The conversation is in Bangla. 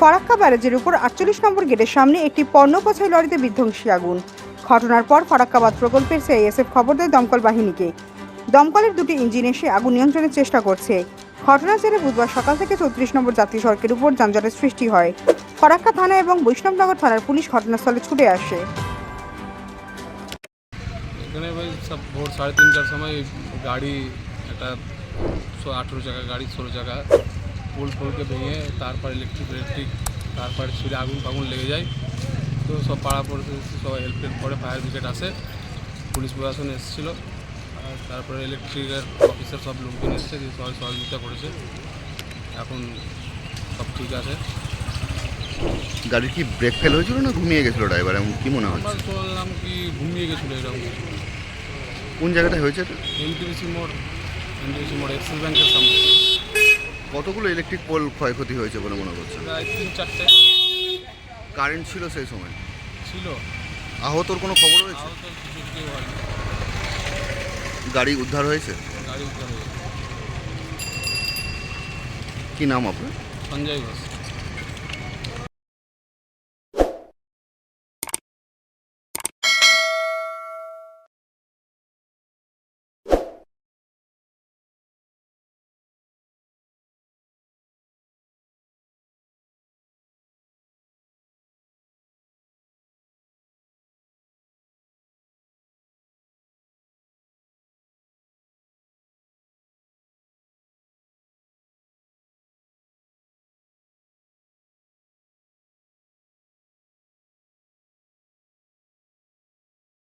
ফরাক্কা ব্যারেজের উপর আটচল্লিশ নম্বর গেটের সামনে একটি পণ্য পচাই লরিতে বিধ্বংসী আগুন। ঘটনার পর ফরাক্কাবাদ প্রকল্পের সিআইএসএফ খবর দেয় দমকল বাহিনীকে। দমকলের দুটি ইঞ্জিন এসে আগুন নিয়ন্ত্রণের চেষ্টা করছে। ঘটনার জেরে বুধবার সকাল থেকে চৌত্রিশ নম্বর জাতীয় সড়কের উপর যানজটের সৃষ্টি হয়। ফরাক্কা থানা এবং বৈষ্ণবনগর থানার পুলিশ ঘটনাস্থলে ছুটে আসে। এখানে ভাই সব ভোর সাড়ে তিনটার সময় গাড়ি, একটা আঠেরো চাকা, গাড়ি ষোলো চাকা পোল ফোলকে ভেঙে তারপর ইলেকট্রিক ইলেকট্রিক তারপর ছিঁড়ে আগুন ফাগুন লেগে যায়। তো সব পাড়া পড়তে সবাই হেল্প টেল্প করে ফায়ার ব্রিগেড আসে। পুলিশ প্রশাসন এসেছিল। আর তারপরে ইলেকট্রিকের অফিসার সব লোকজন এসেছে দিয়ে সবাই সহযোগিতা করেছে। এখন সব ঠিক আছে। গাড়ির কি ব্রেক ফেল হয়েছিল না ঘুমিয়ে গেছিল ড্রাইভার এমন কি মনে হচ্ছে? শুনলাম কি ঘুমিয়ে গেছিল এরকম। কোন জায়গাটায় হয়েছে এটা? এনটিপিসি মোড় এনটিপিসি মোড় এক্সিস ব্যাংকের সামনে। কতগুলো ইলেকট্রিক পোল ক্ষয়ক্ষতি হয়েছে বলে মনে করছে প্রায় তিন চারটে। কারেন্ট ছিল সেই সময়? ছিল। আহতর কোনো খবর হয়েছে? আহত কিছু কেউ হয়নি। গাড়ি উদ্ধার হয়েছে? গাড়ি উদ্ধার হয়েছে। কি নাম আপনার? সঞ্জয় ঘোষ।